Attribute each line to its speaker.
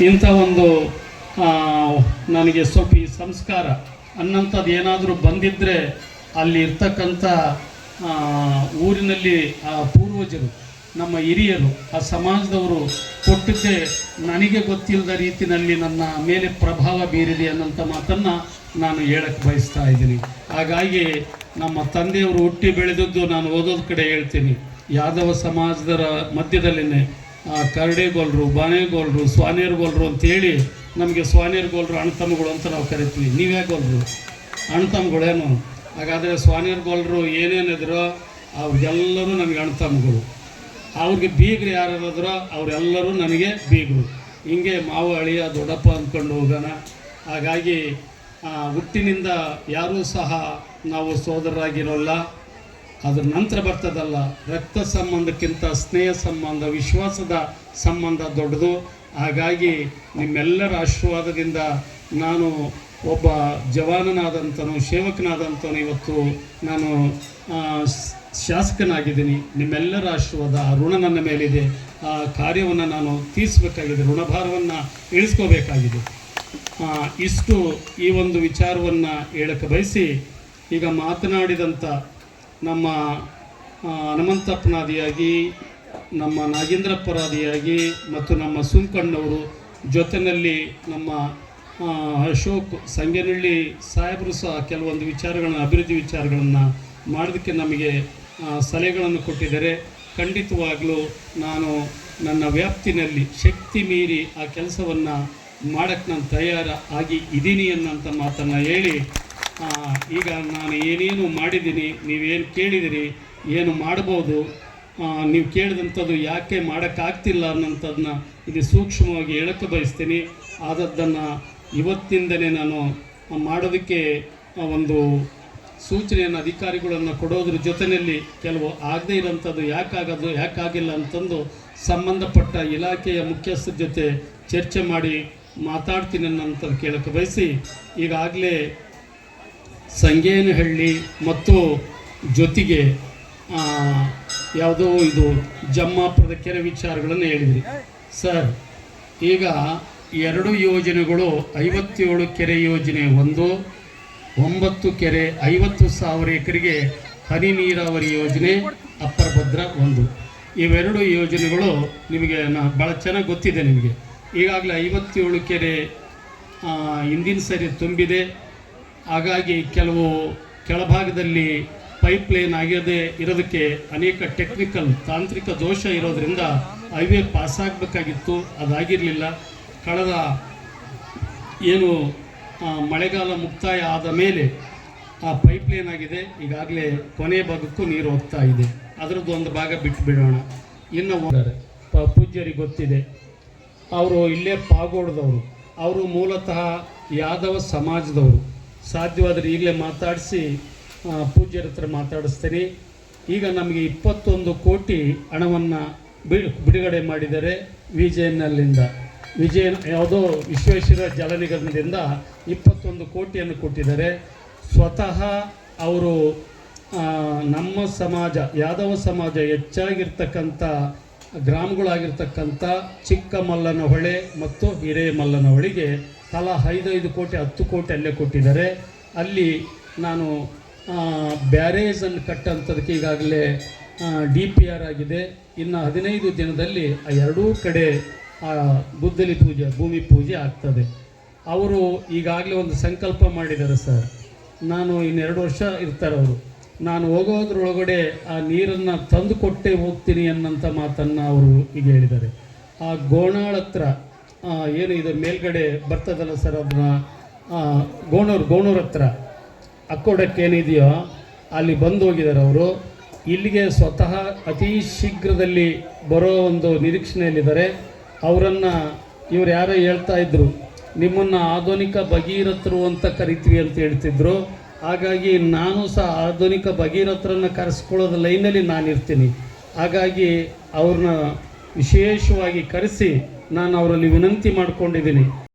Speaker 1: ಇಂಥ ಒಂದು ನನಗೆ ಸ್ವಲ್ಪ ಈ ಸಂಸ್ಕಾರ ಅನ್ನಂಥದ್ದು ಏನಾದರೂ ಬಂದಿದ್ದರೆ ಅಲ್ಲಿ ಇರ್ತಕ್ಕಂಥ ಊರಿನಲ್ಲಿ, ಆ, ಪೂರ್ವಜರು, ನಮ್ಮ ಹಿರಿಯರು, ಆ ಸಮಾಜದವರು ಕೊಟ್ಟಿದ್ದೇ ನನಗೆ ಗೊತ್ತಿಲ್ಲದ ರೀತಿಯಲ್ಲಿ ನನ್ನ ಮೇಲೆ ಪ್ರಭಾವ ಬೀರಿದೆ ಅನ್ನೋಂಥ ಮಾತನ್ನು ನಾನು ಹೇಳಕ್ಕೆ ಬಯಸ್ತಾ ಇದ್ದೀನಿ. ಹಾಗಾಗಿ ನಮ್ಮ ತಂದೆಯವರು ಹುಟ್ಟಿ ಬೆಳೆದದ್ದು ನಾನು ಓದೋದ ಕಡೆ ಹೇಳ್ತೀನಿ. ಯಾದವ ಸಮಾಜದ ಮಧ್ಯದಲ್ಲಿನೇ ಕರಡೇಗೋಲ್ರು ಬಾನೆಗೋಲ್ರು ಸ್ವಾನೇರ್ಗೋಲ್ರು ಅಂತೇಳಿ ನಮಗೆ ಸ್ವಾನೇರ್ಗೋಲ್ರು ಅಣ್ತಮ್ಗಳು ಅಂತ ನಾವು ಕರಿತೀವಿ. ನೀವೇ ಗೋಲ್ರು? ಅಣ್ಣತಮ್ಮಗಳೇನು? ಹಾಗಾದರೆ ಸ್ವಾನೇರ್ಗೋಲ್ರು ಏನೇನಿದ್ರೋ ಅವ್ರಿಗೆಲ್ಲರೂ ನಮಗೆ ಅಣ್ಣತಮ್ಮಗಳು. ಅವ್ರಿಗೆ ಬೀಗರು ಯಾರಿದ್ರೋ ಅವರೆಲ್ಲರೂ ನನಗೆ ಬೀಗರು. ಹಿಂಗೆ ಮಾವು ಅಳಿಯ ದೊಡ್ಡಪ್ಪ ಅಂದ್ಕೊಂಡು ಹೋಗೋಣ. ಹಾಗಾಗಿ ಹುಟ್ಟಿನಿಂದ ಯಾರೂ ಸಹ ನಾವು ಸೋದರರಾಗಿರೋಲ್ಲ. ಅದ್ರ ನಂತರ ಬರ್ತದಲ್ಲ ರಕ್ತ ಸಂಬಂಧಕ್ಕಿಂತ ಸ್ನೇಹ ಸಂಬಂಧ, ವಿಶ್ವಾಸದ ಸಂಬಂಧ ದೊಡ್ಡದು. ಹಾಗಾಗಿ ನಿಮ್ಮೆಲ್ಲರ ಆಶೀರ್ವಾದದಿಂದ ನಾನು ಒಬ್ಬ ಜವಾನನಾದಂಥನು ಸೇವಕನಾದಂಥನು ಇವತ್ತು ನಾನು ಶಾಸಕನಾಗಿದ್ದೀನಿ. ನಿಮ್ಮೆಲ್ಲರ ಆಶೀರ್ವಾದ, ಆ ಋಣ ನನ್ನ ಮೇಲಿದೆ. ಆ ಕಾರ್ಯವನ್ನು ನಾನು ತೀರಿಸಬೇಕಾಗಿದೆ. ಋಣಭಾರವನ್ನು ಇಳಿಸ್ಕೋಬೇಕಾಗಿದೆ. ಇಷ್ಟು ಈ ಒಂದು ವಿಚಾರವನ್ನು ಹೇಳಕ್ಕೆ ಬಯಸಿ ಈಗ ಮಾತನಾಡಿದಂಥ ನಮ್ಮ ಹನುಮಂತಪ್ಪನಾದಿಯಾಗಿ, ನಮ್ಮ ನಾಗೇಂದ್ರಪ್ಪರಾದಿಯಾಗಿ ಮತ್ತು ನಮ್ಮ ಸುಂಕಣ್ಣವರು ಜೊತೆಯಲ್ಲಿ ನಮ್ಮ ಅಶೋಕ್ ಸಂಗೇನಹಳ್ಳಿ ಸಾಹೇಬರು ಸಹ ಕೆಲವೊಂದು ವಿಚಾರಗಳನ್ನು, ಅಭಿವೃದ್ಧಿ ವಿಚಾರಗಳನ್ನು ಮಾಡೋದಕ್ಕೆ ನಮಗೆ ಸಲಹೆಗಳನ್ನು ಕೊಟ್ಟಿದ್ದಾರೆ. ಖಂಡಿತವಾಗಲೂ ನಾನು ನನ್ನ ವ್ಯಾಪ್ತಿನಲ್ಲಿ ಶಕ್ತಿ ಮೀರಿ ಆ ಕೆಲಸವನ್ನು ಮಾಡೋಕ್ಕೆ ನಾನು ತಯಾರ ಆಗಿ ಇದ್ದೀನಿ ಅನ್ನೋಂಥ ಮಾತನ್ನು ಹೇಳಿ ಈಗ ನಾನು ಏನೇನು ಮಾಡಿದ್ದೀನಿ, ನೀವೇನು ಕೇಳಿದಿರಿ, ಏನು ಮಾಡ್ಬೋದು ನೀವು ಕೇಳಿದಂಥದ್ದು ಯಾಕೆ ಮಾಡೋಕ್ಕಾಗ್ತಿಲ್ಲ ಅನ್ನೋಂಥದ್ದನ್ನ ಇಲ್ಲಿ ಸೂಕ್ಷ್ಮವಾಗಿ ಹೇಳಕ್ಕೆ ಬಯಸ್ತೀನಿ. ಆದದ್ದನ್ನು ಇವತ್ತಿಂದಲೇ ನಾನು ಮಾಡೋದಕ್ಕೆ ಒಂದು ಸೂಚನೆಯನ್ನು ಅಧಿಕಾರಿಗಳನ್ನು ಕೊಡೋದ್ರ ಜೊತೆಯಲ್ಲಿ ಕೆಲವು ಆಗದೇ ಇರೋಂಥದ್ದು ಯಾಕಾಗೋದು, ಯಾಕಾಗಿಲ್ಲ ಅಂತಂದು ಸಂಬಂಧಪಟ್ಟ ಇಲಾಖೆಯ ಮುಖ್ಯಸ್ಥರ ಜೊತೆ ಚರ್ಚೆ ಮಾಡಿ ಮಾತಾಡ್ತೀನಿ ಅನ್ನೋಂಥದ್ದು ಕೇಳಕ್ಕೆ ಬಯಸಿ, ಈಗಾಗಲೇ ಸಂಗೇನಹಳ್ಳಿ ಮತ್ತು ಜೊತೆಗೆ ಯಾವುದೋ ಇದು ಜಮ್ಮಾಪುರದ ಕೆರೆ ವಿಚಾರಗಳನ್ನು ಹೇಳಿದ್ರಿ. ಸರ್, ಈಗ ಎರಡು ಯೋಜನೆಗಳು, ಐವತ್ತೇಳು ಕೆರೆ ಯೋಜನೆ ಒಂದು, ಒಂಬತ್ತು ಕೆರೆ, ಐವತ್ತು ಸಾವಿರ ಎಕರೆಗೆ ಹನಿ ನೀರಾವರಿ ಯೋಜನೆ, ಅಪ್ಪರ ಭದ್ರ ಒಂದು. ಇವೆರಡು ಯೋಜನೆಗಳು ನಿಮಗೆ ನಾ ಭಾಳ ಚೆನ್ನಾಗಿ ಗೊತ್ತಿದೆ ನಿಮಗೆ. ಈಗಾಗಲೇ ಐವತ್ತೇಳು ಕೆರೆ ಹಿಂದಿನ ಸರಿ ತುಂಬಿದೆ. ಹಾಗಾಗಿ ಕೆಲವು ಕೆಳಭಾಗದಲ್ಲಿ ಪೈಪ್ ಲೈನ್ ಆಗಿದೆ ಇರೋದಕ್ಕೆ ಅನೇಕ ಟೆಕ್ನಿಕಲ್ ತಾಂತ್ರಿಕ ದೋಷ ಇರೋದ್ರಿಂದ ಹೈವೇ ಪಾಸ್ ಆಗಬೇಕಾಗಿತ್ತು. ಅದಾಗಿರಲಿಲ್ಲ. ಕಳೆದ ಏನು ಮಳೆಗಾಲ ಮುಕ್ತಾಯ ಆದ ಮೇಲೆ ಆ ಪೈಪ್ ಲೈನ್ ಆಗಿದೆ. ಈಗಾಗಲೇ ಕೊನೆ ಭಾಗಕ್ಕೂ ನೀರು ಹೋಗ್ತಾ ಇದೆ. ಅದರದ್ದು ಒಂದು ಭಾಗ ಬಿಟ್ಟು ಬಿಡೋಣ ಇನ್ನು ಪೂಜ್ಯರಿಗೆ ಗೊತ್ತಿದೆ. ಅವರು ಇಲ್ಲೇ ಪಾಗೋಡದವರು. ಅವರು ಮೂಲತಃ ಯಾದವ ಸಮಾಜದವರು. ಸಾಧ್ಯವಾದರೆ ಈಗಲೇ ಮಾತಾಡಿಸಿ ಪೂಜ್ಯರ ಹತ್ರ ಮಾತಾಡಿಸ್ತೀನಿ. ಈಗ ನಮಗೆ ಇಪ್ಪತ್ತೊಂದು ಕೋಟಿ ಹಣವನ್ನು ಬಿಡುಗಡೆ ಮಾಡಿದ್ದಾರೆ ವಿಜಯನಲ್ಲಿಂದ. ವಿಜಯ ಯಾವುದೋ ವಿಶ್ವೇಶ್ವರ ಜಲ ನಿಗಮದಿಂದ ಇಪ್ಪತ್ತೊಂದು ಕೋಟಿಯನ್ನು ಕೊಟ್ಟಿದ್ದಾರೆ. ಸ್ವತಃ ಅವರು ನಮ್ಮ ಸಮಾಜ, ಯಾದವ ಸಮಾಜ ಹೆಚ್ಚಾಗಿರ್ತಕ್ಕಂಥ, ಗ್ರಾಮಗಳಾಗಿರ್ತಕ್ಕಂಥ ಚಿಕ್ಕಮಲ್ಲನಹೊಳೆ ಮತ್ತು ಹಿರೇಮಲ್ಲನಹೊಳೆಗೆ ತಲಾ ಐದೈದು ಕೋಟಿ ಹತ್ತು ಕೋಟಿ ಅಲ್ಲೇ ಕೊಟ್ಟಿದ್ದಾರೆ. ಅಲ್ಲಿ ನಾನು ಬ್ಯಾರೇಜನ್ನು ಕಟ್ಟಂಥದಕ್ಕೆ ಈಗಾಗಲೇ ಡಿ ಪಿ ಆರ್ ಆಗಿದೆ. ಇನ್ನು ಹದಿನೈದು ದಿನದಲ್ಲಿ ಆ ಎರಡೂ ಕಡೆ ಆ, ಗುದ್ದಲಿ ಪೂಜೆ ಭೂಮಿ ಪೂಜೆ ಆಗ್ತದೆ. ಅವರು ಈಗಾಗಲೇ ಒಂದು ಸಂಕಲ್ಪ ಮಾಡಿದ್ದಾರೆ ಸರ್. ನಾನು ಇನ್ನೆರಡು ವರ್ಷ ಇರ್ತಾರೆ ಅವರು. ನಾನು ಹೋಗೋದ್ರೊಳಗಡೆ ಆ ನೀರನ್ನು ತಂದು ಕೊಟ್ಟೇ ಹೋಗ್ತೀನಿ ಅನ್ನೋಂಥ ಮಾತನ್ನು ಅವರು ಈಗ ಹೇಳಿದ್ದಾರೆ. ಆ ಗೋಣಾಳ ಹತ್ರ ಏನು ಇದು ಮೇಲ್ಗಡೆ ಬರ್ತದಲ್ಲ ಸರ್ ಅದನ್ನ? ಗೋಣೂರು ಗೋಣೂರು ಹತ್ರ. ಅಕ್ಕೋಡಕ್ಕೆ ಏನಿದೆಯೋ, ಅಲ್ಲಿ ಬಂದು ಹೋಗಿದ್ದಾರೆ ಅವರು. ಇಲ್ಲಿಗೆ ಸ್ವತಃ ಅತಿ ಶೀಘ್ರದಲ್ಲಿ ಬರೋ ಒಂದು ನಿರೀಕ್ಷಣೆಯಲ್ಲಿದ್ದಾರೆ. ಅವರನ್ನು ಇವ್ರು ಯಾರೋ ಹೇಳ್ತಾ ಇದ್ದರು ನಿಮ್ಮನ್ನು ಆಧುನಿಕ ಭಗೀರಥರು ಅಂತ ಕರಿತೀವಿ ಅಂತ ಹೇಳ್ತಿದ್ರು. ಹಾಗಾಗಿ ನಾನು ಸಹ ಆಧುನಿಕ ಭಗೀರಥರನ್ನು ಕರೆಸ್ಕೊಳ್ಳೋದು ಲೈನಲ್ಲಿ ನಾನು ಇರ್ತೀನಿ ಹಾಗಾಗಿ ಅವ್ರನ್ನ ವಿಶೇಷವಾಗಿ ಕರೆಸಿ ನಾನು ಅವರಲ್ಲಿ ವಿನಂತಿ ಮಾಡ್ಕೊಂಡಿದ್ದೀನಿ.